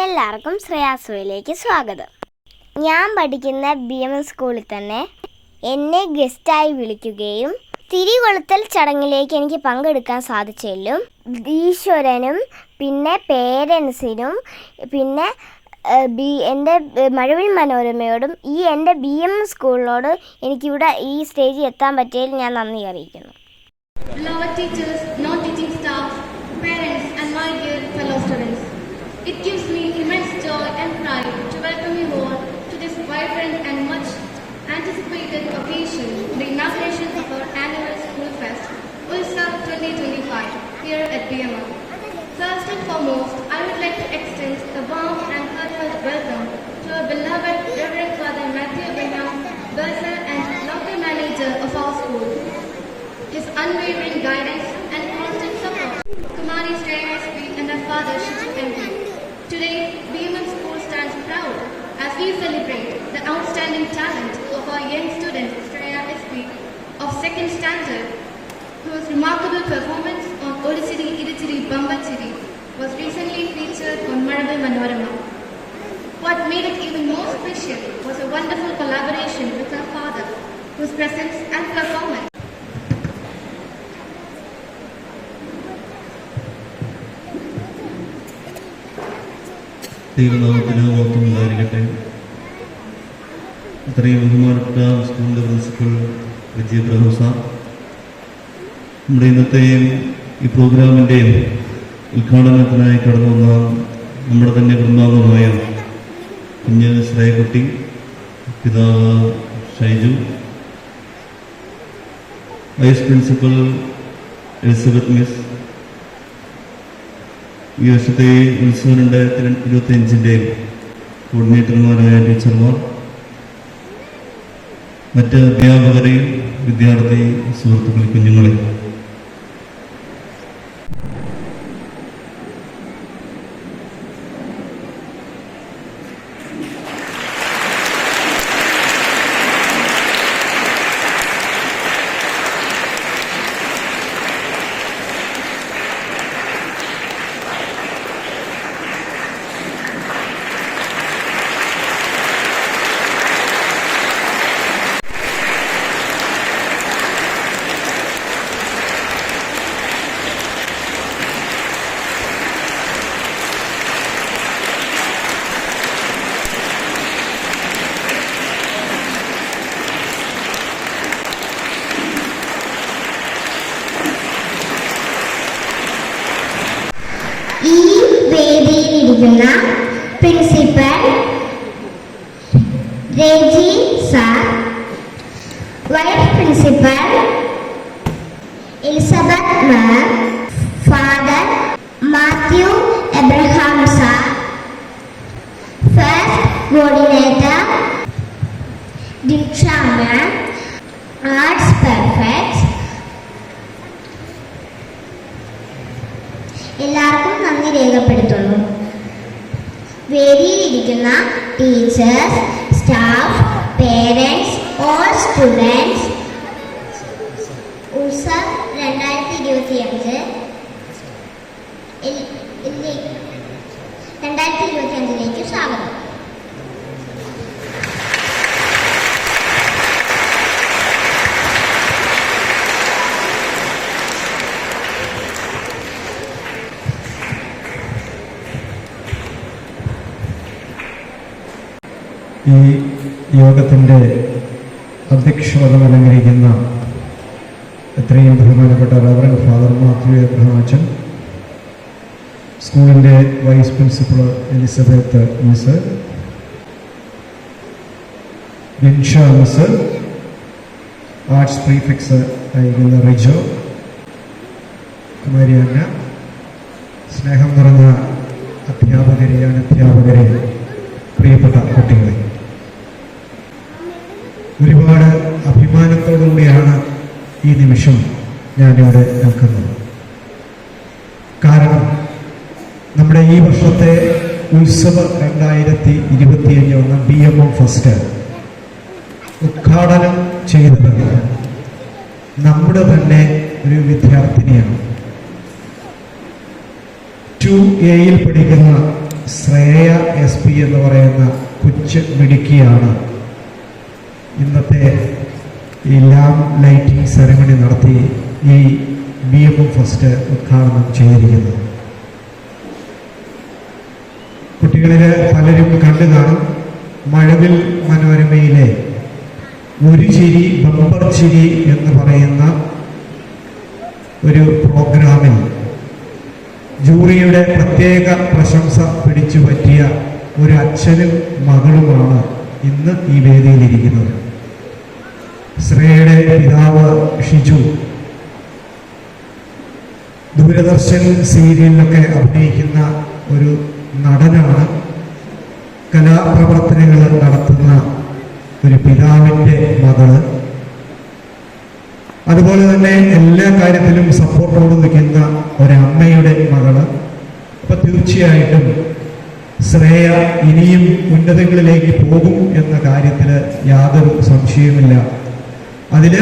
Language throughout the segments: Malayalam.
എല്ലാവർക്കും ശ്രേയാസുവിലേക്ക് സ്വാഗതം. ഞാൻ പഠിക്കുന്ന ബി എം എസ് സ്കൂളിൽ തന്നെ എന്നെ ഗസ്റ്റായി വിളിക്കുകയും തിരികൊളുത്തൽ ചടങ്ങിലേക്ക് എനിക്ക് പങ്കെടുക്കാൻ സാധിച്ചതിലും ഈശ്വരനും പിന്നെ പേരൻസിനും പിന്നെ ബി എന്റെ മഴവിൽ മനോരമയോടും ഈ എന്റെ ബി എം എസ് സ്കൂളിനോട് എനിക്കിവിടെ ഈ സ്റ്റേജിൽ എത്താൻ പറ്റിയതിൽ ഞാൻ നന്ദി അറിയിക്കുന്നു. It teachers, here at BMR. First and foremost, I would like to extend a warm and heartfelt welcome to our beloved Reverend Father Matthew Abraham, Bursar and local manager of our school his unwavering guidance and constant support. Kumari Shreya and her father MP. Today, BMM School stands proud as we celebrate the outstanding talent of our young student Shreya SP of second standard, whose remarkable performance on Odisiri Idichiri Bambachiri was recently featured on Marabal Manorama. What made it even more special was a wonderful collaboration with her father, whose presence and performance ദൈവനാമത്തിന് മഹത്വം ഇത്രയും ബഹുമാനപ്പെട്ട സ്കൂളിന്റെ പ്രിൻസിപ്പൽ വിജയപ്രഭു സാർ നമ്മുടെ ഇന്നത്തെയും ഈ പ്രോഗ്രാമിന്റെ ഉദ്ഘാടനത്തിനായി കടന്നു വന്ന നമ്മുടെ തന്നെ കുടുംബാംഗമായ കുഞ്ഞ് ശ്രേയക്കുട്ടി പിതാവ് Shaiju vice principal Elizabeth miss ഈ വർഷത്തെ ഉത്സവം രണ്ടായിരത്തി ഇരുപത്തി അഞ്ചിന്റെ കോർഡിനേറ്റർമാരായ ടീച്ചർമാർ മറ്റ് അധ്യാപകരെയും വിദ്യാർത്ഥി സുഹൃത്തുക്കൾ കുഞ്ഞുങ്ങളെ ഈ വേദിയിലിരിക്കുന്ന principal Reji sir. Vice principal Elizabeth ma'am father Mathew Abraham sir. First coordinator Diksha ma'am arts prefect. എല്ലാവർക്കും നന്ദി രേഖപ്പെടുത്തുന്നു. വേദിയിലിരിക്കുന്ന teachers staff parents all students Utsav രണ്ടായിരത്തി ഇരുപത്തി അഞ്ച് രണ്ടായിരത്തി ഇരുപത്തി അഞ്ചിലേക്ക് സ്വാഗതം. ഈ യോഗത്തിന്റെ അധ്യക്ഷപദം അലങ്കരിക്കുന്ന എത്രയും ബഹുമാനപ്പെട്ട റവറൻ ഫാദർ മാത്യു എബ്രഹാം അച്ഛൻ സ്കൂളിന്റെ vice principal Elizabeth miss Binsha miss arts prefect അയക്കുന്ന റിജോ കുമാരി അന്ന സ്നേഹം നിറഞ്ഞ അധ്യാപകരെയാണ് അധ്യാപകരെ പ്രിയപ്പെട്ട കുട്ടികളെ. ഒരുപാട് അഭിമാനത്തോടുകൂടിയാണ് ഈ നിമിഷം ഞാനിവിടെ നിൽക്കുന്നത്. കാരണം നമ്മുടെ ഈ വർഷത്തെ ഉത്സവ രണ്ടായിരത്തി ഇരുപത്തിയഞ്ച് വന്ന ബി എം ഒ ഫസ്റ്റ്. ഉദ്ഘാടനം ചെയ്തത് നമ്മുടെ തന്നെ ഒരു വിദ്യാർത്ഥിനിയാണ്. ടു എയിൽ പഠിക്കുന്ന ശ്രേയ എസ് പി എന്ന് പറയുന്ന കൊച്ചു മിടുക്കിയാണ് ഇന്നത്തെ ഈ ലാം ലൈറ്റിംഗ് സെറമണി നടത്തി ഈ ബി എം എം ഫസ്റ്റ് ഉദ്ഘാടനം ചെയ്തിരിക്കുന്നത് കുട്ടികളിൽ പലരും കണ്ടു കാണും മഴവിൽ മനോരമയിലെ ഒരു ചിരി ബമ്പർ ചിരി എന്ന് പറയുന്ന ഒരു പ്രോഗ്രാമിൽ ജൂറിയുടെ പ്രത്യേക പ്രശംസ പിടിച്ചു പറ്റിയ ഒരു അച്ഛനും മകളുമാണ് ഇന്ന് ഈ വേദിയിലിരിക്കുന്നത്. ശ്രേയയുടെ പിതാവ് ഷിജു. ദൂരദർശൻ സീരിയലിലൊക്കെ അഭിനയിക്കുന്ന ഒരു നടനാണ് കലാപ്രവർത്തനങ്ങൾ നടത്തുന്ന ഒരു പിതാവിന്റെ മകൾ. അതുപോലെ തന്നെ എല്ലാ കാര്യത്തിലും സപ്പോർട്ടോട് നിൽക്കുന്ന ഒരമ്മയുടെ മകൾ. അപ്പൊ തീർച്ചയായിട്ടും ശ്രേയ ഇനിയും ഉന്നതങ്ങളിലേക്ക് പോകും എന്ന കാര്യത്തിൽ യാതൊരു സംശയവുമില്ല. അതിൽ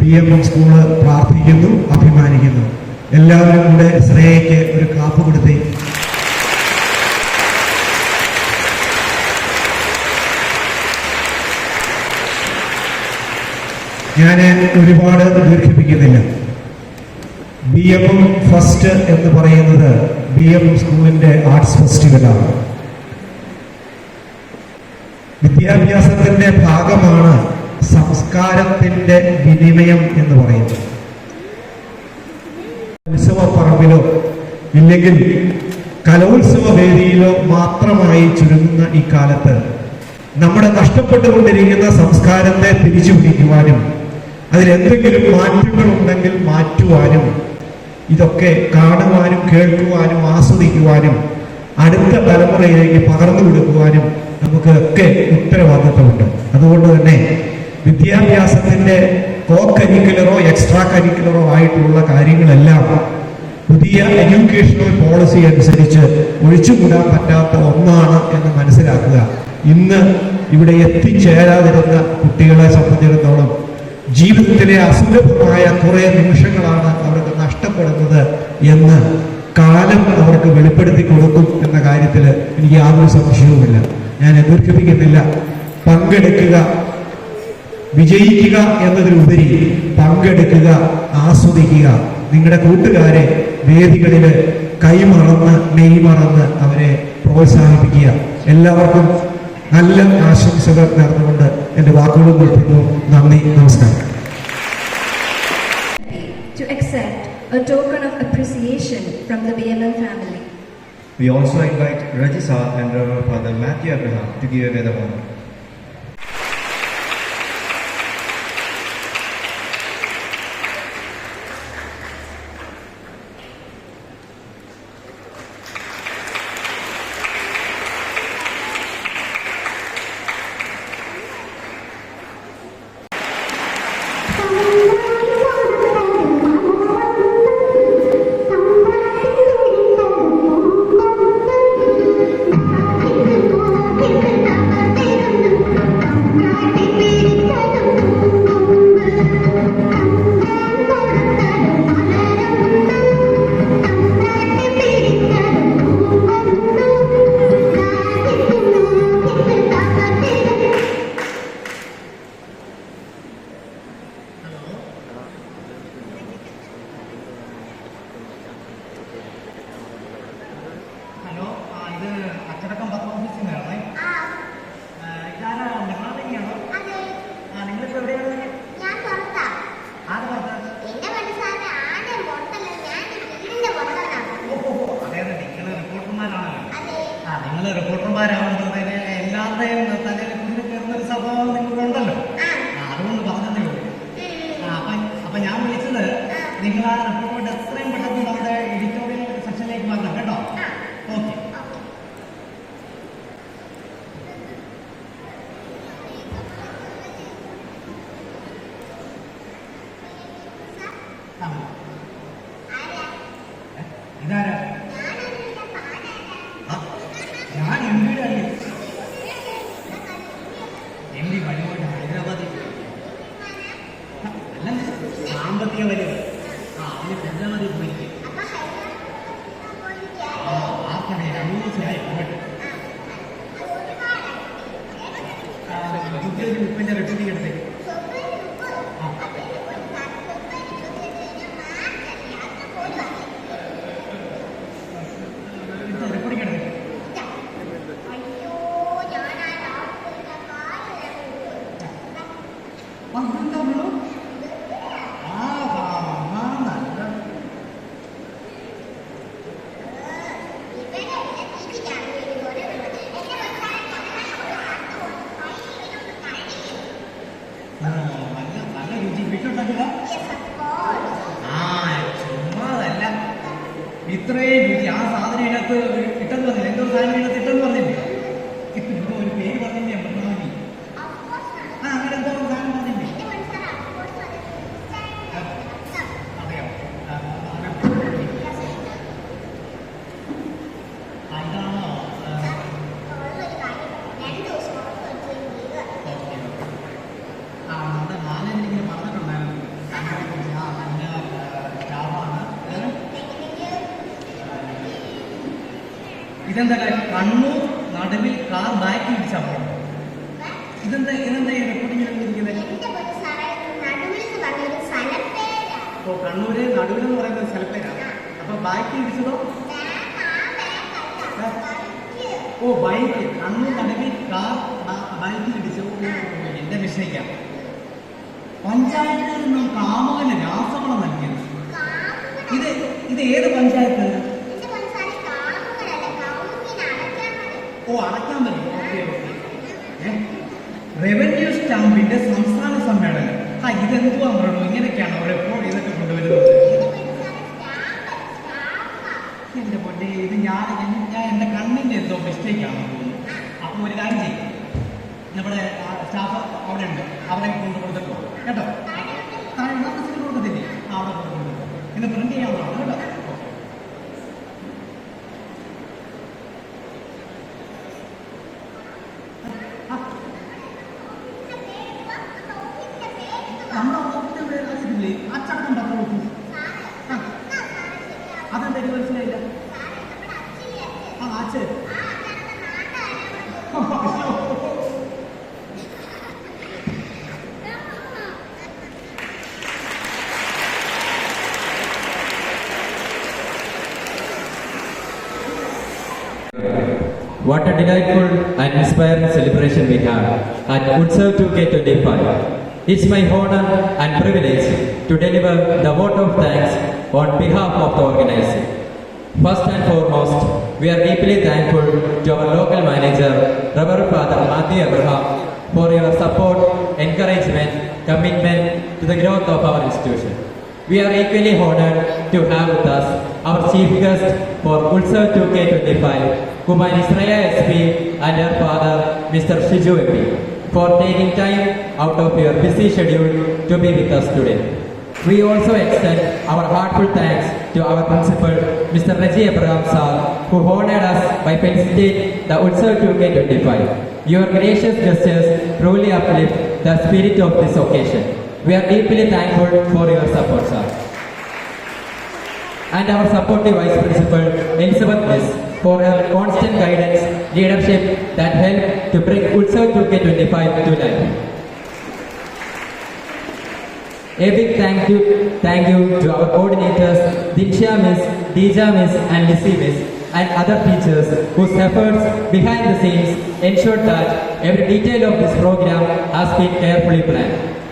ബി എം എം സ്കൂൾ പ്രാർത്ഥിക്കുന്നു അഭിമാനിക്കുന്നു. എല്ലാവരും കൂടെ ശ്രേയയ്ക്ക് ഒരു കാപ്പ് കൊടുത്തി. ഞാൻ ഒരുപാട് ദീർഘിപ്പിക്കുന്നില്ല. ബി എം എം ഫസ്റ്റ് എന്ന് പറയുന്നത് ബി എം സ്കൂളിന്റെ ആർട്സ് ഫെസ്റ്റിവലാണ്. വിദ്യാഭ്യാസത്തിന്റെ ഭാഗമാണ് സംസ്കാരത്തിന്റെ വിനിമയം എന്ന് പറയുന്നത് ഉത്സവ പറമ്പിലോ ഇല്ലെങ്കിൽ കലോത്സവ വേദിയിലോ മാത്രമായി ചുരുങ്ങുന്ന ഈ കാലത്ത് നമ്മുടെ നഷ്ടപ്പെട്ടുകൊണ്ടിരിക്കുന്ന സംസ്കാരത്തെ തിരിച്ചു പിടിക്കുവാനും അതിലെന്തെങ്കിലും മാറ്റങ്ങൾ ഉണ്ടെങ്കിൽ മാറ്റുവാനും ഇതൊക്കെ കാണുവാനും കേൾക്കുവാനും ആസ്വദിക്കുവാനും അടുത്ത തലമുറയിലേക്ക് പകർന്നു കൊടുക്കുവാനും നമുക്ക് ഒക്കെ ഉത്തരവാദിത്തമുണ്ട്. അതുകൊണ്ട് തന്നെ വിദ്യാഭ്യാസത്തിന്റെ കോ കരിക്കുലറോ എക്സ്ട്രാ കരിക്കുലറോ ആയിട്ടുള്ള കാര്യങ്ങളെല്ലാം പുതിയ എഡ്യൂക്കേഷണൽ പോളിസി അനുസരിച്ച് ഒഴിച്ചുകൂടാൻ പറ്റാത്ത ഒന്നാണ് എന്ന് മനസ്സിലാക്കുക. ഇന്ന് ഇവിടെ എത്തിച്ചേരാതിരുന്ന കുട്ടികളെ സംബന്ധിച്ചിടത്തോളം ജീവിതത്തിലെ അസുലഭമായ കുറേ നിമിഷങ്ങളാണ് അവർക്ക് നഷ്ടപ്പെടുന്നത് എന്ന് കാലം അവർക്ക് വെളിപ്പെടുത്തി കൊടുക്കും എന്ന കാര്യത്തിൽ എനിക്ക് യാതൊരു സംശയവുമില്ല. ഞാൻ ദീർഘിപ്പിക്കുന്നില്ല പങ്കെടുക്കുക വിജയിക്കുക എന്നതിലുപരി പങ്കെടുക്കുക ആസ്വദിക്കുക നിങ്ങളുടെ കൂട്ടുകാരെ വേദികളിൽ കൈമറന്ന് മെയ്മറന്ന് അവരെ പ്രോത്സാഹിപ്പിക്കുക എല്ലാവർക്കും നല്ല ആശംസകൾ നേർന്നുകൊണ്ട് എന്റെ വാക്കുകൾ കൊടുക്കുന്നു നന്ദി നമസ്കാരം A token of appreciation from the BML family. We also invite Rajisa and her father Matthew Abraham to give away the honor. ഇത്രയും രുചി. ആ സാധനം ഇതിനകത്ത് ഇട്ടെന്ന് പറഞ്ഞില്ല എന്തോ സാധനം ഇതിനകത്ത് ഇട്ടെന്ന് പറഞ്ഞില്ല? ഇപ്പൊ ഒരു പേര് പറഞ്ഞില്ല? ഇതെന്താ കാര്യം? കണ്ണൂർ നടുവിൽ കാർ ബാക്കി ഇടിച്ചാ ഇതെന്താ ഇതെന്താ ഓ കണ്ണൂര് നടുവിൽ എന്ന് പറയുന്നത് സ്ഥലപ്പേരാണ് അപ്പൊ ബാക്കി ഇടിച്ചതോ? ഓ ബൈക്ക് കണ്ണൂർ നടുവിൽ കാർ ബൈക്കിൽ ഇടിച്ചു ഓ, എന്റെ വിഷയിക്കാം പഞ്ചായത്തിൽ നിന്നും കാമകന് രാസവളം നൽകിയത്. ഇത് ഇത് ഏത് പഞ്ചായത്ത്? ഓ അടയ്ക്കാൻ പറ്റും റവന്യൂ സ്റ്റാമ്പിന്റെ സംസ്ഥാന സമ്മേളനം. ആ ഇതെന്തുവാ പറയണു അവർ എപ്പോഴും ഇതൊക്കെ കൊണ്ടുവരുന്നത്. എന്റെ പൊട്ടി ഇത് ഞാൻ ഞാൻ എന്റെ കണ്ണിന്റെ എന്തോ മിസ്റ്റേക്ക് ആണ് അപ്പൊ ഒരു കാര്യം ചെയ്യും. നമ്മുടെ സ്റ്റാഫ് അവിടെ ഉണ്ട്. അവരെ കൊണ്ട് കൊടുത്തിട്ടോ. കേട്ടോ? കൊടുക്കത്തില്ലേ? അവിടെ കൊണ്ട് കൊടുത്തിട്ടോ. ഇന്ന് പ്രിന്റ് ചെയ്യാവുന്നതാണ് കേട്ടോ. എനിക്ക് മനസ്സിലായില്ല ആ അച്ഛൻ What a delightful and inspiring celebration we have at Utsav 2K25. It's my honor and privilege to deliver the vote of thanks on behalf of the organizer. First and foremost, we are deeply thankful to our local manager, Reverend Father Matthew Abraham, for your support, encouragement, commitment to the growth of our institution. We are equally honored to have with us our chief guest for Ulsa 2K25, Kumain Israya SP and her father, Mr. Shiju MP, for taking time out of your busy schedule to be with us today. We also extend our heartfelt thanks to our principal, Mr. Reggie Abraham Sir, who honored us by felicitating the Ulsa 2K25. Your gracious gestures truly uplift the spirit of this occasion. We are deeply thankful for your support, sir. And our supportive Vice Principal, Elizabeth Miss, for her constant guidance, leadership that helped to bring Ulsa 2K25 to life. A big thank you, thank you to our coordinators, Diksha Miss, Dija Miss, and Lissy Miss, and other teachers whose efforts behind the scenes ensured that every detail of this program has been carefully planned.